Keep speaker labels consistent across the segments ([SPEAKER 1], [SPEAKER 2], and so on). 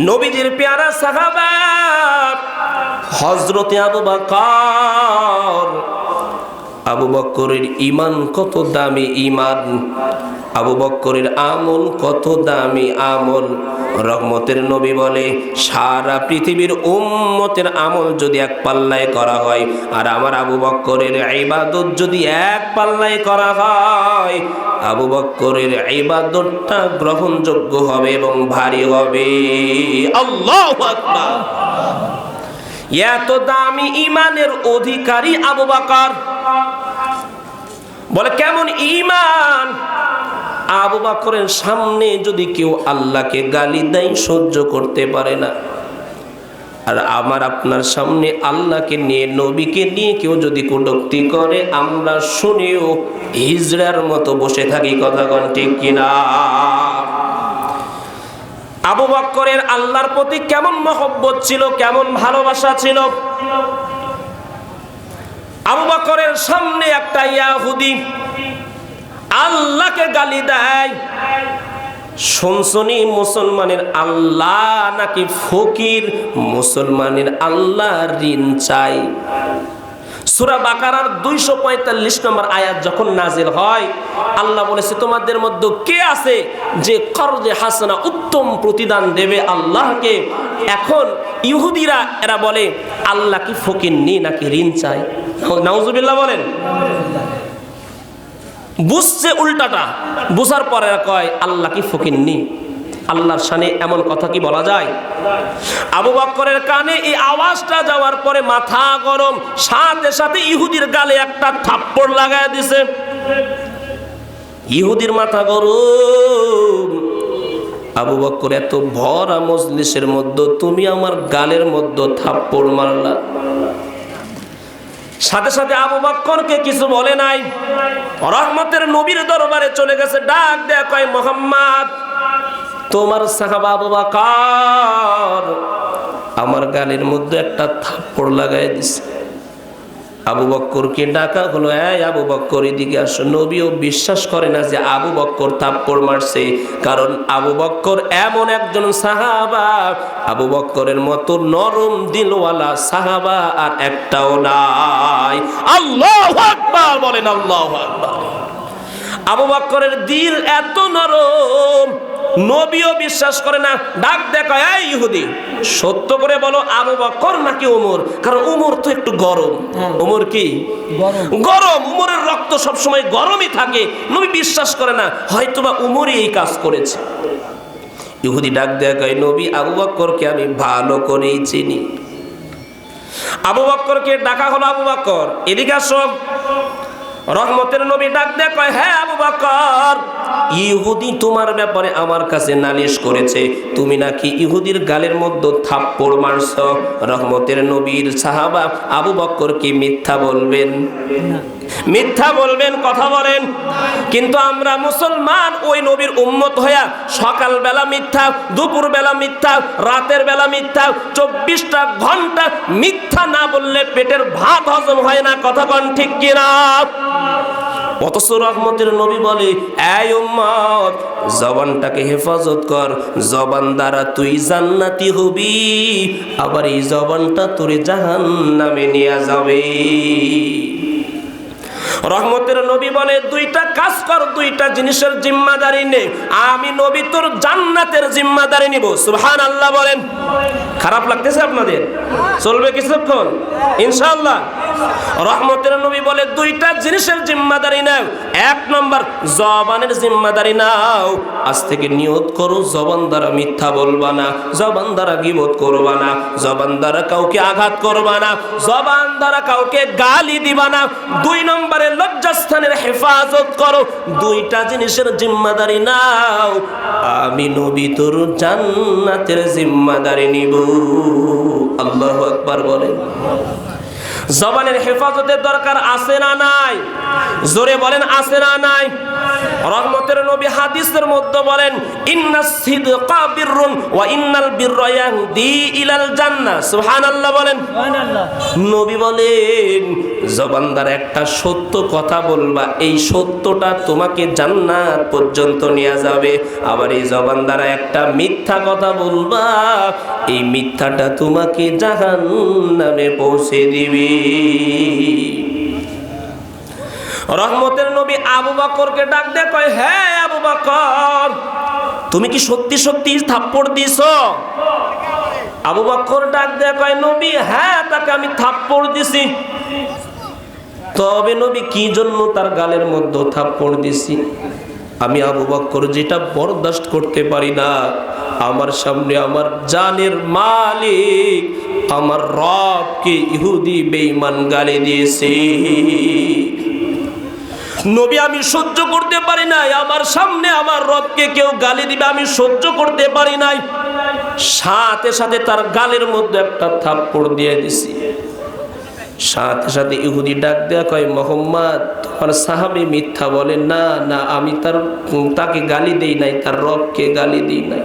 [SPEAKER 1] নবীজির পেয়ারা সাহাবা হজরতে আবু বকর আবু বক্করের ইমান কত দামি ইমান আবু বক্করের আমল কত দামি আমল? রহমতের নবী বলে, সারা পৃথিবীর উম্মতের আমল যদি এক পাল্লায় করা হয়, আর আমার আবু বক্করের ইবাদত যদি এক পাল্লায় করা হয়, আবু বক্করের ইবাদতটা গ্রহণযোগ্য হবে এবং ভারী হবে। আল্লাহু আকবার। এত দামি ইমানের অধিকারী আবু বকর। বলে, কেমন ইমান আবু বকরের সামনে যদি কেউ আল্লাহকে গালি দেয়, সহ্য করতে পারে না। আর আমার আপনার সামনে আল্লাহকে নিয়ে, নবীকে নিয়ে কেউ যদি কটুক্তি করে, আমরা শুনেও হিজড়ার মতো বসে থাকি, কথা ঠিক কিনা? আবু বক্করের আল্লাহর প্রতি কেমন মহব্বত ছিল, কেমন ভালোবাসা ছিল? আবু বক্করের সামনে একটা ইয়াহুদি আল্লাহকে গালি দেয় শুনছনি মুসলমানের আল্লাহ নাকি ফকির? মুসলমানের আল্লাহ ঋণ চাই। সুরা বাকারার দুইশো পঁয়তাল্লিশ নম্বর আয়াত যখন নাজিল হয়, আল্লাহ বলেছে, তোমাদের মধ্যে কে আছে যে কর্জে হাসানা উত্তম প্রতিদান দেবে আল্লাহকে? এখন ইহুদিরা, এরা বলে, আল্লাহ কি ফকির নি নাকি ঋণ চাই? নাউজুবিল্লাহ বলেন। বুঝছে উল্টাটা, বুঝার পরে কয়, আল্লাহ কি ফকির নি? আল্লাহর সানে এমন কথা কি বলা যায়? আবু বক্করের কানে এই আওয়াজটা যাওয়ার পরে মাথা গরম, সাথে সাথে ইহুদির গালে একটা থাপ্পড় লাগায় দিছে। ইহুদির মাথা গরম। আবু বক্কর এত ভরা মজলিসের মধ্যে, তুমি আমার গালের মধ্যে থাপ্পড় মারলা। সাথে সাথে আবু বক্করকে কিছু বলে নাই। রহমতের নবীর দরবারে চলে গেছে, ডাক দেয়া কয়, মোহাম্মদ তোমার সাহাবা আবু আমার গালের মধ্যে একটা থাপ্পড় লাগাই দিছে। আবু বক্করকে ডাকা হলো, এই আবু বক্কর এদিকে আসো। নবীও বিশ্বাস করে না যে আবু বক্কর থাপ্পড় মারছে, কারণ আবু বক্কর এমন একজন সাহাবা। আবু বক্করের মতো নরম দিলওয়ালা সাহাবা আর একটাও নাই। আল্লাহ আকবার বলেন, আল্লাহ আকবার। আবু বক্করের দিল এত নরম নবীও বিশ্বাস করে না ডাক দেখো এই ইহুদি সত্য করে বলো আবু বকর নাকি উমর? কারণ উমর তো একটু গরম। উমর কি? গরম। উমরের রক্ত সবসময় গরমই থাকে। নবী বিশ্বাস করে না হয়তোবা উমরই এই কাজ করেছে। ইহুদি ডাক দেয়া কয় নবী আবু বক্করকে আমি ভালো করেই চিনি। আবু বক্করকে ডাকা হলো আবু বক্কর এদিকে আসো রহমতের নবী ডাক দেয়া কয় হ্যাঁ আবু বকর। ইহুদি তোমার ব্যাপারে আমার কাছে নালিশ করেছে। তুমি নাকি ইহুদির গালের মধ্যে থাপ্পড় মারছ? রহমতের নবীর সাহাবা আবু বক্কর কি মিথ্যা বলবেন। মিথ্যা বলবেন, কথা বলেন। কিন্তু আমরা মুসলমান, ওই নবীর উম্মত হইয়া সকাল বেলা মিথ্যা দুপুর বেলা মিথ্যা, রাতের বেলা মিথ্যা, চব্বিশটা ঘণ্টা মিথ্যা না বললে পেটের ভাত হজম হয় না, কথা কন ঠিক কিনা? অথচ রহমতের নবী বলে, এই উম্মত, জবানটাকে হেফাজত কর। জবান দ্বারা তুই জান্নাতি হবি, আবার এই জবানটা তোরে জাহান নামে নিয়ে যাবে। রহমতের নবী বলে, দুইটা কাজ কর, দুইটা জিনিসের জিম্মাদারি নে। আমি নবী তোর জান্নাতের জিম্মাদারি নিব। সুবহান আল্লাহ বলেন। খারাপ লাগতেছে আপনাদের? চলবে কিছুক্ষণ? ইনশাআল্লাহ। রহমতের নবী বলে, দুইটা জিনিসের জিম্মাদারি নাও। এক নম্বর, জবানের জিম্মাদারি নাও। আজ থেকে নিয়ত করো, জবান দ্বারা মিথ্যা বলবা না, জবান দ্বারা করবা না, জবান দ্বারা কাউকে আঘাত করবা না, জবান দ্বারা কাউকে গালি দিবা না। দুই নম্বরে, লজ্জাস্থানের হেফাজত করো। দুইটা জিনিসের জিম্মাদারি নাও। আমি নবী তোর জান্নাতের জিম্মাদারি নিব। আল্লাহ আকবার বলেন। জবানের হেফাজতের দরকার আছে না নাই? জোরে বলেন আছে না নাই? রহমতের নবী হাদিসের মধ্যে বলেন ইন্নাস সিদকা বিররুন ওয়া ইন্নাল বিররা ইয়াহদি ইলাল জান্নাহ। সুবহানাল্লাহ বলেন। নবী বলেন জবানদার একটা সত্য কথা বলবা। এই সত্যটা তোমাকে জান্নাত পর্যন্ত নিয়ে যাবে। আবার এই জবানদারা একটা মিথ্যা কথা বলবা। এই মিথ্যাটা তোমাকে জাহান্নামে পৌঁছে দিবে। রহমতের নবী আবু বকরকে ডাক দে কয় হ্যাঁ আবু বকর, তুমি কি সত্যি সত্যি থাপ্পড় দিছো? আবু বকর ডাক দে কয়, নবী হ্যাঁ তাকে আমি থাপ্পড় দিছি। তবে নবী, কি জন্য তার গালের মধ্যে থাপ্পড় দিছি? আমি আবু বকর যেটা বরদাস্ত করতে পারি না। আমার সামনে আমার জানের মালিক আমার রবকে ইহুদি বেঈমান গালি দিয়েছে। নবী, আমি সহ্য করতে পারি নাই। আমার সামনে আমার রবকে কেউ গালি দিবে, আমি সহ্য করতে পারি নাই। সাথে সাথে তার গালের মধ্যে একটা থাপ্পড় দিয়ে দিছি। সাথে সাথে ইহুদি ডাক দেয়া কয়, মোহাম্মদ, তোমার সাহাবি মিথ্যা বলে, না না, আমি তার, তাকে গালি দেই নাই, তার রবকে গালি দিই নাই।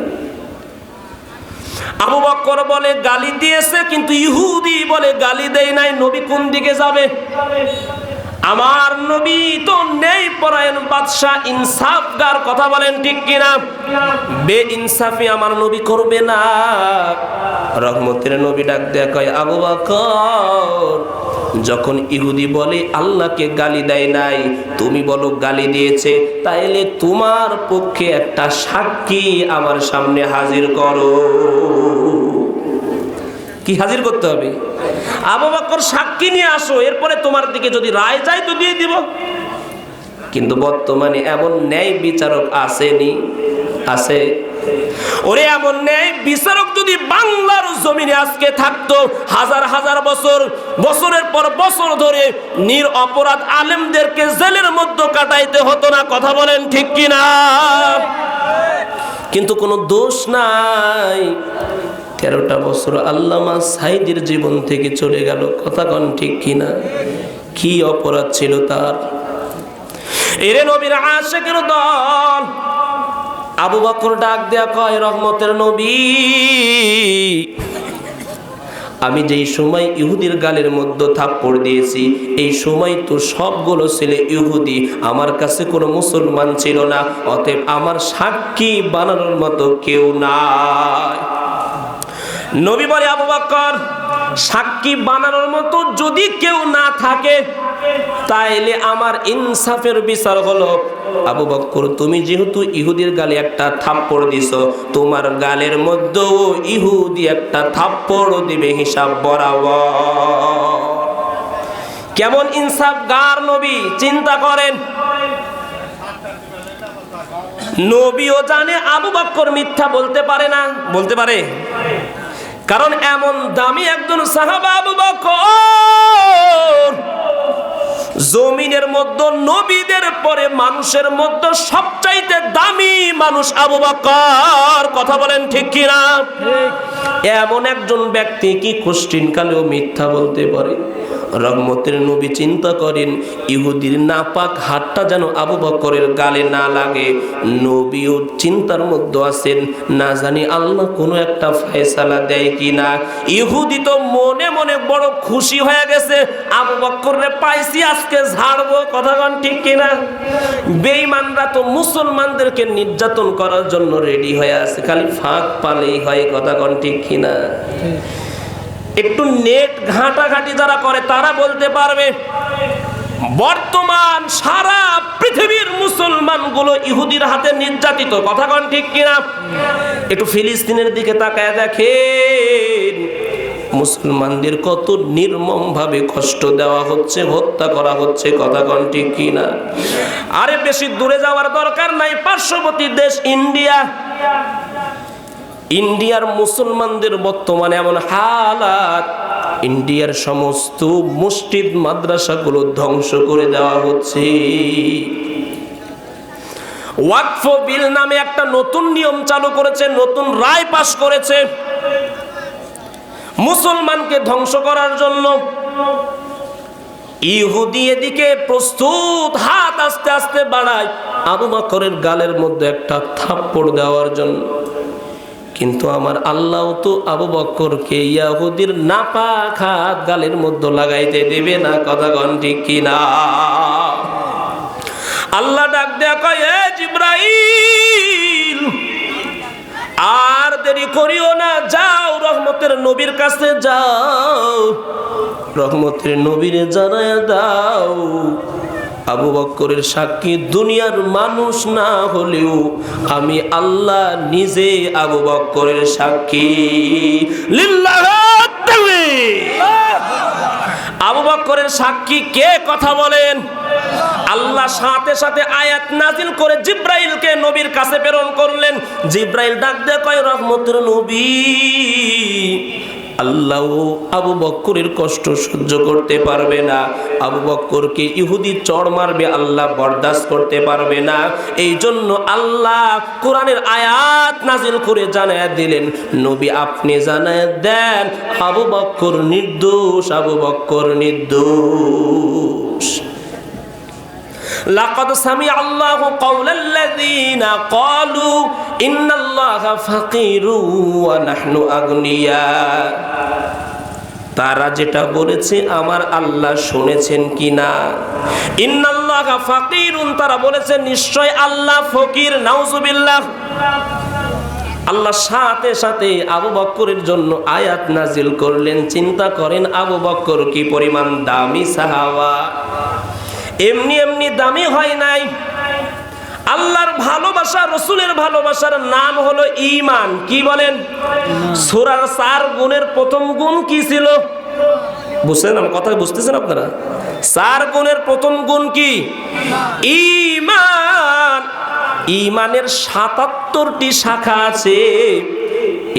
[SPEAKER 1] আবু বক্কর বলে, গালি দিয়েছে, কিন্তু ইহুদি বলে, গালি দেয় নাই, নবী কোন দিকে যাবে? আমার নবী তো নেই, পরায়ণ বাদশাহ, ইনসাফগার, কথা বলেন ঠিক কিনা? বে ইনসাফি আমার নবী করবে না। রহমতের নবী ডাক দেয় কয়, আবু বকর যখন ইহুদি বলে, আল্লাহকে গালি দেয় নাই, তুমি বলো গালি দিয়েছে, তাইলে তোমার পক্ষে একটা সাক্ষী আমার সামনে হাজির করো। কি হাজির করতে হবে? আবু সাক্ষী নিয়ে আসো, এরপরে তোমার দিকে যদি রায় যায় তো দিয়ে দিব। কিন্তু বর্তমানে এমন ন্যায় বিচারক আসেনি, আছে ওরে এমন ন্যায়, বিচারক যদি বাংলার জমিনে আজকে থাকতো, হাজার হাজার বছর, বছরের পর বছর ধরে নির অপরাধ আলেমদেরকে জেলের মধ্যে কাটাইতে হতো না, কথা বলেন ঠিক কিনা? কিন্তু কোনো দোষ নাই। তেরোটা বছর আল্লামা সাইদের জীবন থেকে চলে গেল, কথা কন ঠিক কিনা? কি অপরাধ ছিল তার? এরে নবীর আশেকের দল আবু বকর ডাক দেয়া কয়, রহমতের নবী। আমি যেই সময় ইহুদির গালের মধ্যে থাপ্পড় দিয়েছি, এই সময় তো সবগুলো ছেলে ইহুদি। আমার কাছে কোনো মুসলমান ছিল না, অতএব আমার সাক্ষী বানানোর মতো কেউ নাই। নবী বলে, আবু বকর সাক্ষী বানানোর মতো যদি কেউ না থাকে, তাইলে আমার ইনসাফের বিচার হলো। আবু বকর তুমি যেহেতু ইহুদির গালে একটা থাপ্পড় দিছ, তোমার গালের মধ্যেও ইহুদি একটা থাপ্পড় দিবে হিসাব বরাবর। কেমন ইনসাফ গার নবী, চিন্তা করেন। নবীও জানে, আবু বক্কর মিথ্যা বলতে পারে না, বলতে পারে? কারণ এমন দামি একজন সাহাবা আবু বকর। জমিনের মধ্যে, নবীদের পরে মানুষের মধ্যে সবচাইতে দামি মানুষ আবু বকর। কথা বলেন ঠিক কিনা? এমন একজন ব্যক্তি কি কোশ্চিন কালেও মিথ্যা বলতে পারে? রহমতের নবী চিন্তা করেন, ইহুদির নাপাক হাতটা যেন আবু বকরের গালে না লাগে। নবীও চিন্তার মধ্যে আছেন, না জানি আল্লাহ কোনো একটা ফেসালা দেয় কি না ইহুদি তো মনে মনে বড় খুশি হয়ে গেছে। আবু বকরে পাইছি, আজকে ঝাড়বো। কথা কন ঠিক কিনা? বেঈমানরা তো মুসলমানদেরকে নির্যাতন করার জন্য রেডি হয়ে আছে। খালি ফাঁক পালেই হয় কথা কন ঠিক কিনা? একটু নেট ঘাটাঘাটি যারা করে, তারা বলতে পারবে, বর্তমান সারা পৃথিবীর মুসলমানগুলো ইহুদির হাতে নির্যাতিত। কথা কন ঠিক কিনা? একটু ফিলিস্তিনের দিকে তাকায় দেখেন। মুসলমানদের কত নির্মম ভাবে কষ্ট দেওয়া হচ্ছে, হত্যা করা হচ্ছে, কথা কন ঠিক কিনা? আরে বেশি দূরে যাওয়ার দরকার নাই, পার্শ্ববর্তী দেশ ইন্ডিয়া। ইন্ডিয়ার মুসলমানদের বর্তমানে এমন হালাত, ইন্ডিয়ার সমস্ত মসজিদ, মাদ্রাসাগুলো ধ্বংস করে দেওয়া হচ্ছে। ওয়াকফ বিল নামে একটা নতুন নিয়ম চালু করেছে, নতুন রায় পাশ করেছে। মুসলমানকে ধ্বংস করার জন্য ইহুদি এদিকে প্রস্তুত, হাত আস্তে আস্তে বাড়ায়, আবু বকরের গালের মধ্যে একটা থাপ্পড় দেওয়ার জন্য। কিন্তু আমার আল্লাহ তো আবু বক্করকে ইয়াহুদির নাপাক হাত গালের মধ্যে লাগাইতে দেবে না, কথা গণ ঠিক কিনা? আল্লাহ ডাক দেয়া কয়, এ জিব্রাইল! আর দেরি করিও না, যাও রহমতের নবীর কাছে যাও। রহমতের নবীরে জানায় দাও, আবু বক্করের সাক্ষী দুনিয়ার মানুষ না হলেও আমি আল্লাহ নিজে আবু বক্করের সাক্ষী। আবু বক্করের সাক্ষী কে? কথা বলেন। আল্লাহ সাথে সাথে আয়াত নাজিল করে জিব্রাইলকে নবীর কাছে প্রেরণ করলেন। জিব্রাইল ডাক দিয়ে কয়, রহমতের নবী, আল্লাহ আবু বক্করের কষ্ট সহ্য করতে পারবে না। আবু বক্করকে ইহুদি চড় মারবে, আল্লাহ বরদাস্ত করতে পারবে না। এই জন্য আল্লাহ কোরআনের আয়াত নাজিল করে জানায় দিলেন, নবী, আপনি জানায় দেন, আবু বক্কর নির্দোষ, আবু বক্কর নির্দোষ। লাকাদ সামি আল্লাহ কাউলাল্লাযীনা ক্বালু ইন্নাল্লাহা ফাকীরু ওয়া নাহনু আগনিয়া। তারা যেটা বলেছে আমার আল্লাহ শুনেছেন কিনা? ইন্নাল্লাহা ফাকিরুন, তারা বলেছে, নিশ্চয় আল্লাহ ফকির, নাউজুবিল্লাহ। আল্লাহ সাথে সাথে আবু বক্করের জন্য আয়াত নাজিল করলেন। চিন্তা করেন, আবু বক্কর কি পরিমাণ দামি সাহাবা? এমনি এমনি দামি হয় নাই। আল্লাহর ভালোবাসা, রসুলের ভালোবাসার নাম হলো ইমান কি বলেন? সুরার চার গুণের প্রথম গুণ কি ছিল? বুঝছেন আমার কথা বুঝতেছেন আপনারা? চার গুণের প্রথম গুণ কি? ইমান ইমানের সাতাত্তরটি শাখা আছে।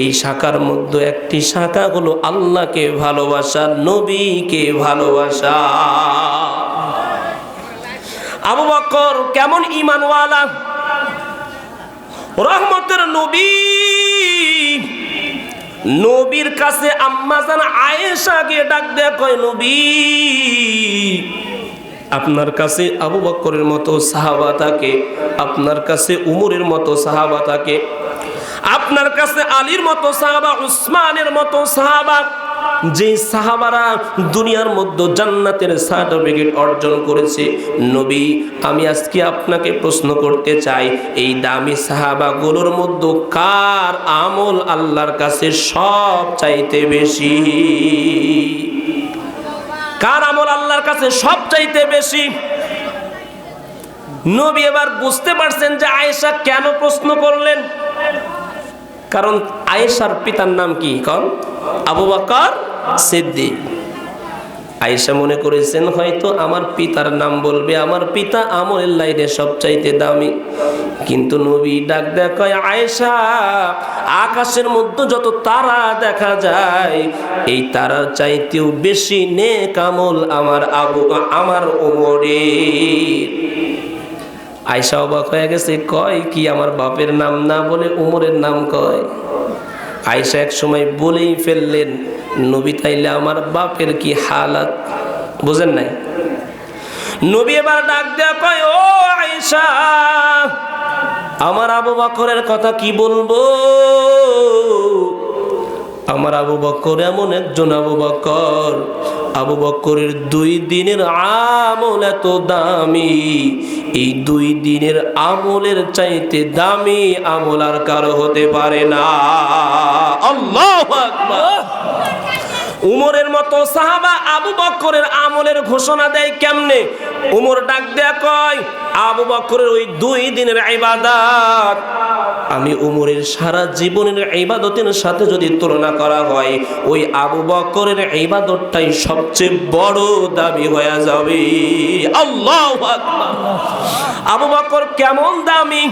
[SPEAKER 1] এই শাখার মধ্যে একটি শাখা হলো আল্লাহকে ভালোবাসা, নবীকে ভালোবাসা। আবু বকর কেমন ইমানওয়ালা রহমতের নবী। নবীর কাছে আম্মাজান আয়েশাকে ডাক দেয়া, কয়, নবী, আপনার কাছে আবু বকরের মতো সাহাবা থাকে, আপনার কাছে উমরের মতো সাহাবা থাকে, আপনার কাছে আলীর মতো সাহাবা, উসমানের মতো সাহাবা যে সাহাবারা দুনিয়ার মধ্যে জান্নাতের সার্টিফিকেট অর্জন করেছে, নবী, আমি আজকে আপনাকে প্রশ্ন করতে চাই, এই দামি সাহাবাগুলোর মধ্যে কার আমল আল্লাহর কাছে সব চাইতে বেশি? কার আমল আল্লাহর কাছে সব চাইতে বেশি? নবী এবার বুঝতে পারছেন যে আয়েশা কেন প্রশ্ন করলেন? কারণ আয়েশার পিতার নাম কি? কন? আবু বকর সিদ্দিক। আয়েশা মনে করেছেন, হয়তো আমার পিতার নাম বলবে, আমার পিতা আমলের লাইনে সবচাইতে দামি। কিন্তু নবী ডাক দেখায় আয়েশা, আকাশের মধ্যে যত তারা দেখা যায়, এই তারার চাইতেও বেশি নেক আমল আমার আবু, আমার ওমরে আয়েশা অবাক হয়ে গেছে, কয় কি আমার বাপের নাম না বলে উমরের নাম কয়? আয়সা এক সময় বলেই ফেললেন, নবী তাইলে আমার বাপের কি হালাত? বুঝেন নাই? নবী এবার ডাক দেয়া কয়, ও আয়সা আমার আবু বকরের কথা কি বলব? আমার আবু বকর এমন একজন আবু বকর আবু বকরের দুই দিনের আমল এত দামি। এই দুই দিনের আমলের চাইতে দামি আমল আর কারও হতে পারে না। উমরের মতো সাহাবা আবু বক্করের আমলের ঘোষণা দেয় কেমনে? উমর ডাক দেয়া কয়, আবু বক্করের ওই দুই দিনের ইবাদত আমি উমরের সারা জীবনের ইবাদতের সাথে যদি তুলনা করা হয়, ওই আবু বকরের ইবাদতটাই সবচেয়ে বড় দাবি হয়ে যাবে। আল্লাহ আবু বকর কেমন দামি?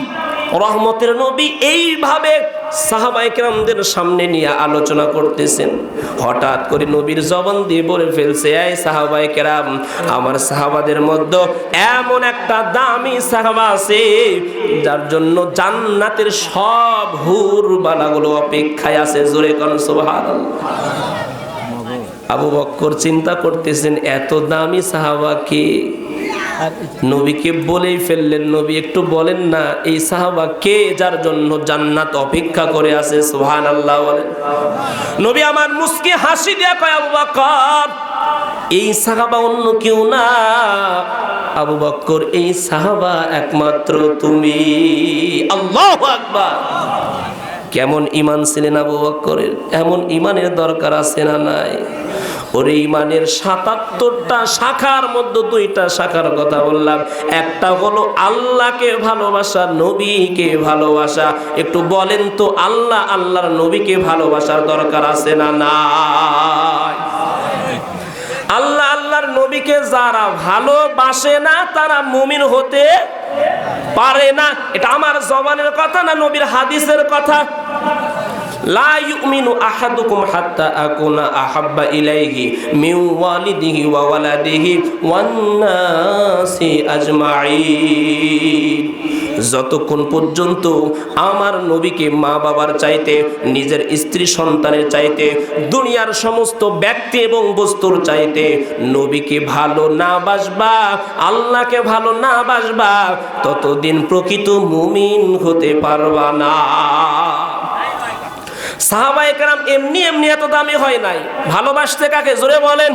[SPEAKER 1] রহমতের নবী এইভাবে সাহাবাই কেরামদের সামনে নিয়ে আলোচনা করতেছেন। হঠাৎ করে নবীর জবান দিয়ে বলে ফেলছে, এই সাহাবাই কেরাম, আমার সাহাবাদের মধ্যে এমন একটা দামি সাহাবা আছে, যার জন্য জান্নাতের সব হুর বালাগুলো অপেক্ষায় আছে। জোরে কোন, সুবহানাল্লাহ। আবু বক্কর চিন্তা করতেছেন, এত দামি সাহাবাকে নবীকে বলেই ফেললেন, নবী একটু বলেন না, এই সাহাবা কে যার জন্য জান্নাত অপেক্ষা করে আছে? সুহান আল্লাহ বলেন। নবী আমার মুসকি হাসি দিয়া কয়, আবু বক্কর এই সাহাবা অন্য কেউ না। আবু বক্কর এই সাহাবা একমাত্র তুমি। আল্লাহ আকবার। কেমন ইমান ছিলেন আবু বক্করের এমন ইমানের দরকার আছে না নাই? ওর ইমানের সাতাত্তরটা শাখার মধ্যে দুইটা শাখার কথা বললাম। একটা হলো আল্লাহকে ভালোবাসা, নবীকে ভালোবাসা। একটু বলেন তো, আল্লাহ আল্লাহর নবীকে ভালোবাসার দরকার আছে না নাই? আল্লাহ আল্লাহর নবীকে যারা ভালোবাসে না, তারা মুমিন হতে পারে না। এটা আমার জবানের কথা না নবীর হাদিসের কথা? আহাব্বা ইলাইহি যতক্ষণ পর্যন্ত আমার নবীকে মা বাবার চাইতে, নিজের স্ত্রী সন্তানের চাইতে, দুনিয়ার সমস্ত ব্যক্তি এবং বস্তুর চাইতে নবীকে ভালো না বাসবা, আল্লাহকে ভালো না বাসবা, ততদিন প্রকৃত মুমিন হতে পারবা না। সাহাবায়ে একরাম এমনি এমনি এত দামি হয় নাই। ভালোবাসতে কাকে? জোরে বলেন।